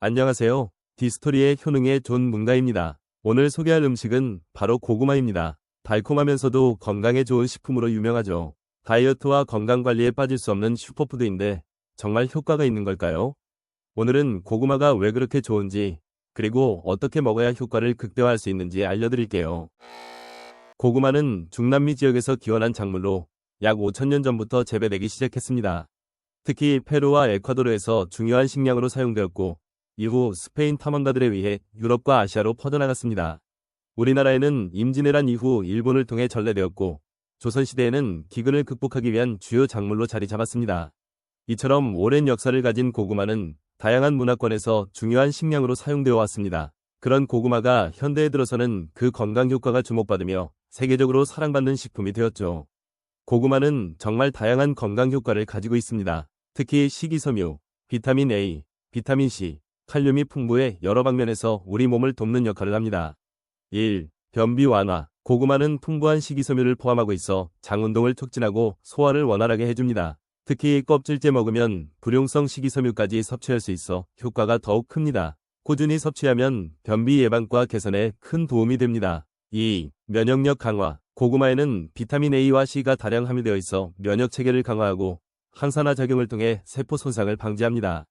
안녕하세요. 디스토리의 효능의 존 문가입니다. 오늘 소개할 음식은 바로 고구마입니다. 달콤하면서도 건강에 좋은 식품으로 유명하죠. 다이어트와 건강 관리에 빠질 수 없는 슈퍼푸드인데 정말 효과가 있는 걸까요? 오늘은 고구마가 왜 그렇게 좋은지 그리고 어떻게 먹어야 효과를 극대화할 수 있는지 알려드릴게요. 고구마는 중남미 지역에서 기원한 작물로 약 5천년 전부터 재배되기 시작했습니다. 특히 페루와 에콰도르에서 중요한 식량으로 사용되었고 이후 스페인 탐험가들에 의해 유럽과 아시아로 퍼져나갔습니다. 우리나라에는 임진왜란 이후 일본을 통해 전래되었고 조선시대에는 기근을 극복하기 위한 주요 작물로 자리 잡았습니다. 이처럼 오랜 역사를 가진 고구마는 다양한 문화권에서 중요한 식량으로 사용되어 왔습니다. 그런 고구마가 현대에 들어서는 그 건강 효과가 주목받으며 세계적으로 사랑받는 식품이 되었죠. 고구마는 정말 다양한 건강 효과를 가지고 있습니다. 특히 식이섬유, 비타민 A, 비타민 C, 칼륨이 풍부해 여러 방면에서 우리 몸을 돕는 역할을 합니다. 1. 변비 완화. 고구마는 풍부한 식이섬유를 포함하고 있어 장 운동을 촉진하고 소화를 원활하게 해줍니다. 특히 껍질째 먹으면 불용성 식이섬유까지 섭취할 수 있어 효과가 더욱 큽니다. 꾸준히 섭취하면 변비 예방과 개선에 큰 도움이 됩니다. 2. 면역력 강화. 고구마에는 비타민 A와 C가 다량 함유되어 있어 면역 체계를 강화하고 항산화 작용을 통해 세포 손상을 방지합니다.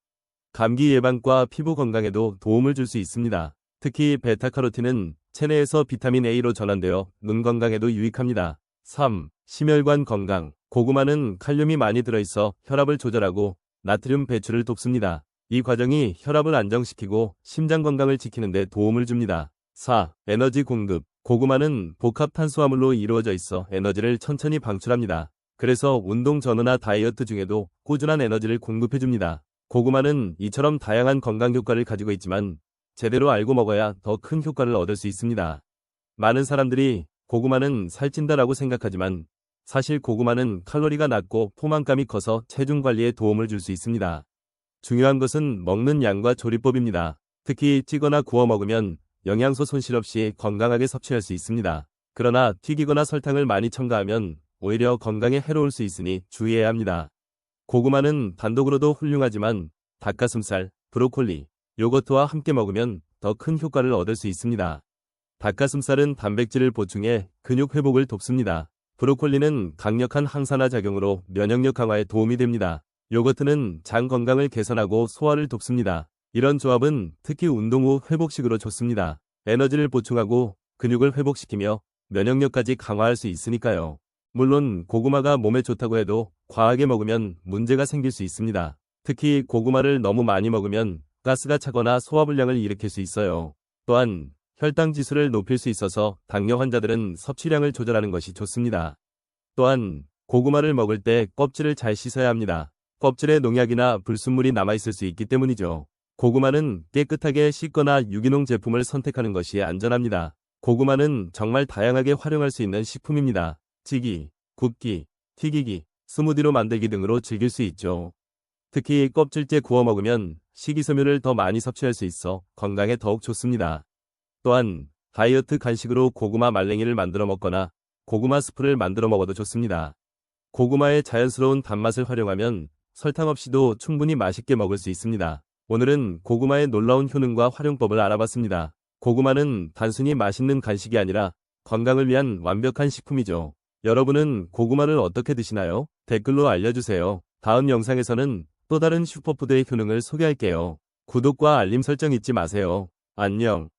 감기 예방과 피부 건강에도 도움을 줄 수 있습니다. 특히 베타카로틴은 체내에서 비타민 A로 전환되어 눈 건강에도 유익합니다. 3. 심혈관 건강. 고구마는 칼륨이 많이 들어있어 혈압을 조절하고 나트륨 배출을 돕습니다. 이 과정이 혈압을 안정시키고 심장 건강을 지키는 데 도움을 줍니다. 4. 에너지 공급. 고구마는 복합 탄수화물로 이루어져 있어 에너지를 천천히 방출합니다. 그래서 운동 전후나 다이어트 중에도 꾸준한 에너지를 공급해줍니다. 고구마는 이처럼 다양한 건강 효과를 가지고 있지만 제대로 알고 먹어야 더 큰 효과를 얻을 수 있습니다. 많은 사람들이 고구마는 살찐다라고 생각하지만 사실 고구마는 칼로리가 낮고 포만감이 커서 체중 관리에 도움을 줄 수 있습니다. 중요한 것은 먹는 양과 조리법입니다. 특히 찌거나 구워 먹으면 영양소 손실 없이 건강하게 섭취할 수 있습니다. 그러나 튀기거나 설탕을 많이 첨가하면 오히려 건강에 해로울 수 있으니 주의해야 합니다. 고구마는 단독으로도 훌륭하지만 닭가슴살, 브로콜리, 요거트와 함께 먹으면 더 큰 효과를 얻을 수 있습니다. 닭가슴살은 단백질을 보충해 근육 회복을 돕습니다. 브로콜리는 강력한 항산화 작용으로 면역력 강화에 도움이 됩니다. 요거트는 장 건강을 개선하고 소화를 돕습니다. 이런 조합은 특히 운동 후 회복식으로 좋습니다. 에너지를 보충하고 근육을 회복시키며 면역력까지 강화할 수 있으니까요. 물론 고구마가 몸에 좋다고 해도 과하게 먹으면 문제가 생길 수 있습니다. 특히 고구마를 너무 많이 먹으면 가스가 차거나 소화불량을 일으킬 수 있어요. 또한 혈당 지수를 높일 수 있어서 당뇨 환자들은 섭취량을 조절하는 것이 좋습니다. 또한 고구마를 먹을 때 껍질을 잘 씻어야 합니다. 껍질에 농약이나 불순물이 남아있을 수 있기 때문이죠. 고구마는 깨끗하게 씻거나 유기농 제품을 선택하는 것이 안전합니다. 고구마는 정말 다양하게 활용할 수 있는 식품입니다. 찌기, 굽기, 튀기기, 스무디로 만들기 등으로 즐길 수 있죠. 특히 껍질째 구워 먹으면 식이섬유를 더 많이 섭취할 수 있어 건강에 더욱 좋습니다. 또한 다이어트 간식으로 고구마 말랭이를 만들어 먹거나 고구마 스프를 만들어 먹어도 좋습니다. 고구마의 자연스러운 단맛을 활용하면 설탕 없이도 충분히 맛있게 먹을 수 있습니다. 오늘은 고구마의 놀라운 효능과 활용법을 알아봤습니다. 고구마는 단순히 맛있는 간식이 아니라 건강을 위한 완벽한 식품이죠. 여러분은 고구마를 어떻게 드시나요? 댓글로 알려주세요. 다음 영상에서는 또 다른 슈퍼푸드의 효능을 소개할게요. 구독과 알림 설정 잊지 마세요. 안녕.